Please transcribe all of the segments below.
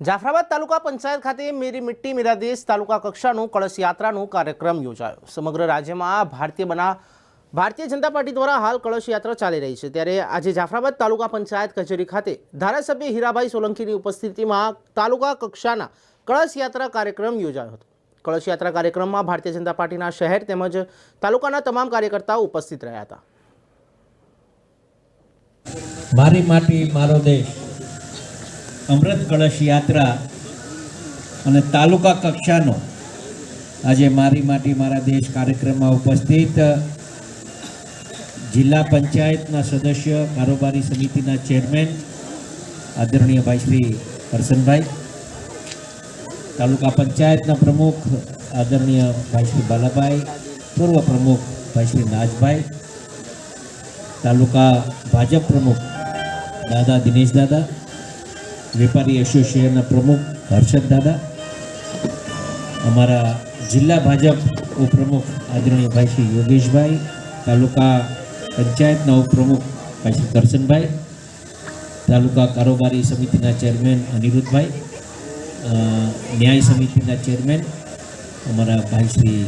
જાફરાબાદ તાલુકા પંચાયત ખાતે મેરી મિટ્ટી મેરા દેશ તાલુકા કક્ષાનું કળશ યાત્રાનું કાર્યક્રમ યોજાયો. સમગ્ર રાજ્યમાં ભારતીય બના ભારતીય જનતા પાર્ટી દ્વારા હાલ કળશ યાત્રા ચાલી રહી છે. ત્યારે આજે જાફરાબાદ તાલુકા પંચાયત કચેરી ખાતે ધારાસભ્ય હીરાભાઈ સોલંકીની ઉપસ્થિતિમાં તાલુકા કક્ષાના કળશ યાત્રા કાર્યક્રમ યોજાયો હતો. કળશ યાત્રા કાર્યક્રમમાં ભારતીય જનતા પાર્ટીના શહેર તેમજ તાલુકાના તમામ કાર્યકર્તાઓ ઉપસ્થિત રહ્યા હતા. મારી માટી, મારો દેશ. અમૃત કળશ યાત્રા અને તાલુકા કક્ષાનો આજે મારી માટી મારા દેશ કાર્યક્રમમાં ઉપસ્થિત જિલ્લા પંચાયતના સદસ્ય, કારોબારી સમિતિના ચેરમેન આદરણીય ભાઈ શ્રી હરસનભાઈ, તાલુકા પંચાયતના પ્રમુખ આદરણીય ભાઈ શ્રી બાલાભાઈ, પૂર્વ પ્રમુખ ભાઈ શ્રી નાજભાઈ, તાલુકા ભાજપ પ્રમુખ દાદા દિનેશ દાદા વેપારી એસોસિએશનના પ્રમુખ હર્ષદ દાદા, અમારા જિલ્લા ભાજપ ઉપપ્રમુખ આદરણીય ભાઈ શ્રી યોગેશભાઈ, તાલુકા પંચાયતના ઉપપ્રમુખ ભાઈ શ્રી કરશનભાઈ, તાલુકા કારોબારી સમિતિના ચેરમેન અનિરુદ્ધભાઈ ન્યાય સમિતિના ચેરમેન અમારા ભાઈ શ્રી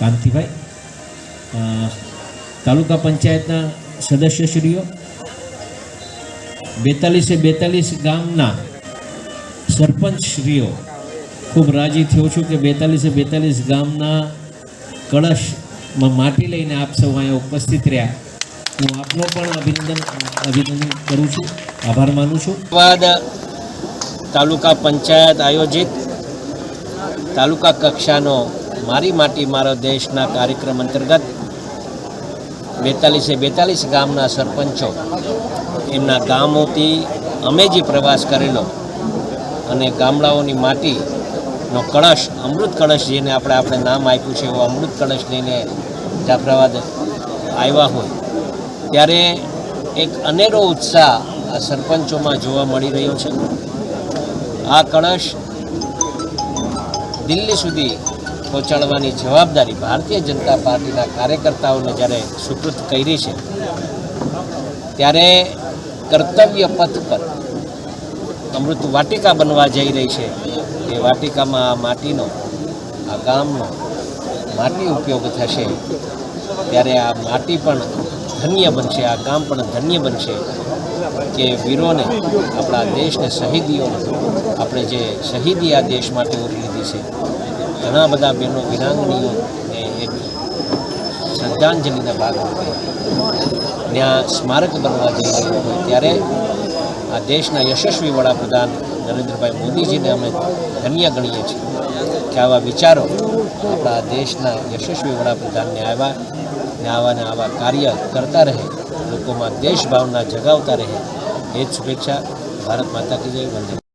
કાંતિભાઈ તાલુકા પંચાયતના સદસ્યશ્રીઓ બેતાલીસે બેતાલીસ ગામના સરપંચશ્રીઓ ખૂબ રાજી થયો છું કે બેતાલીસે બેતાલીસ ગામના કળશમાં માટી લઈને આપ સૌ અહીંયા ઉપસ્થિત રહ્યા. હું આપનો પણ અભિનંદન અભિનંદન કરું છું. આભાર માનું છું. બાદ તાલુકા પંચાયત આયોજિત તાલુકા કક્ષાનો મારી માટી મારો દેશના કાર્યક્રમ અંતર્ગત બેતાલીસે બેતાલીસ ગામના સરપંચો એમના ગામોથી અમે જે પ્રવાસ કરેલો અને ગામડાઓની માટીનો કળશ, અમૃત કળશ જેને આપણે આપણે નામ આપ્યું છે, એવો અમૃત કળશ લઈને જાફરાબાદ આવ્યા હોય, ત્યારે એક અનેરો ઉત્સાહ આ સરપંચોમાં જોવા મળી રહ્યો છે. આ કળશ દિલ્હી સુધી પહોંચાડવાની જવાબદારી ભારતીય જનતા પાર્ટીના કાર્યકર્તાઓને જ્યારે સુકૃત કરી છે, ત્યારે કર્તવ્ય પથ પર અમૃત વાટિકા બનવા જઈ રહી છે. એ વાટિકામાં આ માટીનો, આ ગામનો માટી ઉપયોગ થશે. ત્યારે આ માટી પણ ધન્ય બનશે, આ ગામ પણ ધન્ય બનશે કે વીરોને, આપણા દેશને શહીદીઓને, આપણે જે શહીદી આ દેશ માટે ઉરી લીધી છે ઘણા બધા બહેનો વિરાંગણીઓને શ્રદ્ધાંજલિના ભાગરૂપે ત્યાં સ્મારક બનવા જઈ રહ્યું હોય ત્યારે આ દેશના યશસ્વી વડાપ્રધાન નરેન્દ્રભાઈ મોદીજીને અમે ધન્ય ગણીએ છીએ કે આવા વિચારો આપણા દેશના યશસ્વી વડાપ્રધાનને આવ્યા ને આવા ને આવા કાર્ય કરતા રહે, લોકોમાં દેશ ભાવના જગાવતા રહે. એ જ શુભેચ્છા ભારત માતા કી જય. વંદે